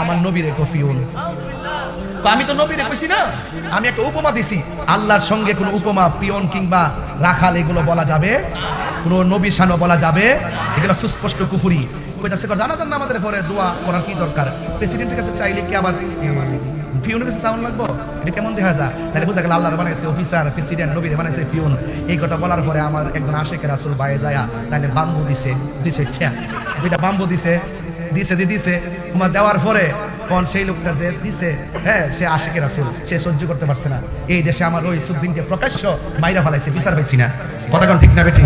আমার নবীরে কফিউন আমি তো নবীরে কইছি না? আমি একটা উপমা দিছি। আল্লাহর সঙ্গে কোনো উপমা পিয়ন কিংবা রাখাল এগুলো বলা যাবে? কোনো নবী শানো বলা যাবে? এগুলো সুস্পষ্ট কুফুরি। কইতাছে জানাতেন না আমাদের পরে দোয়া করার কি দরকার? প্রেসিডেন্টের কাছে চাইলে কি আবার পিউনের কাছে সাউন্ড লাগবো? এটা কেমন দেখা যায়? তাহলে বোঝা গেল আল্লাহর বানাইছে অফিসার প্রেসিডেন্ট নবীর বানাইছে পিউন এই কথা বলার পরে আমার একজন আশেকের আসল বাইরে যায় তাহলে বাম্বু দিছে দিছে দুইটা বাম্বু দিছে দিছে যে দিছে তোমার দেওয়ার পরে কোন সেই লোকটা যে দিছে হ্যাঁ সে আশেকের আসল সে সহ্য করতে পারছে না। এই দেশে আমার ওই সুদ্দিনকে প্রকাশ্য মাইরা ফেলাইছে, বিচার পাইছি না। কথা ঠিক না বেটি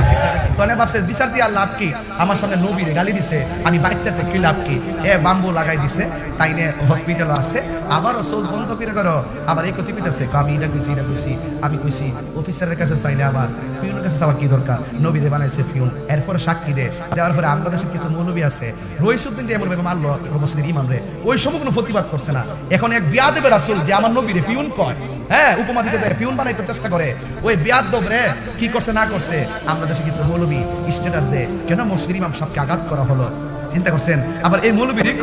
তখন ভাবছে, বিচার দিয়ে লাভ কি? আমার সামনে নবীরে গালি দিছে, আমি বাচ্চাতে কি লাভ কি? এ বাম্বু লাগাই দিছে তাই নিয়ে হসপিটাল আছে, আবারও চোখ বন্ধ করে করো। আবার এই কথিপিত আছে আমি এটা কইছি এটা কইছি, আমি কইছি অফিসারের কাছে চাইলে আবার, পিউনের কাছে যাওয়ার কি দরকার? নবীরে বানাইছে পিউন, এরপরে সাক্ষী দে। দেওয়ার পরে আমরা দেশের কিছু মৌলবী আছে। রইসুদ্দিন যে এমন মারলো মসজিদের ইমাম রে, ওই সময় কোনো প্রতিবাদ করছে না। এখন এক বিয়া দেবে রাসুল যে আমার নবীরে পিউন কয় হ্যাঁ উপমা দিতে যায়, পিউন বানাইতে চেষ্টা করে, ওই বিয়াদ রে কি করছে, না করছে, আমরা দেশে কিছু মৌলবী স্ট্যাটাস দেয়। কেন মসজিদ ইমাম সবকে আঘাত করা হলো? চিন্তা করছেন? আবার এই মৌলবী রিক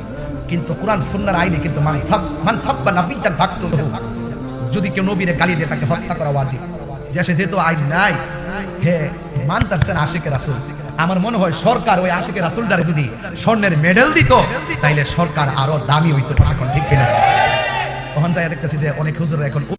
কিন্তু কোরআন, সুন্নার আইনে কিন্তু মানসাব বা সাব্বা তার ভক্ত যদি কেউ নবীরে গালি দিয়ে, তাকে হত্যা করা ওয়াজিব। দেশে যেহেতু আইন নাই, হে মানতারছেন আশিকের রাসুল। আমার মনে হয় সরকার ওই আশিকের রাসুলটারে যদি স্বর্ণের মেডেল দিত, তাইলে সরকার আরও দামি হইতো এখন ঠিক কিনা। ওখান যাই দেখতেছি যে অনেক হুজুর এখন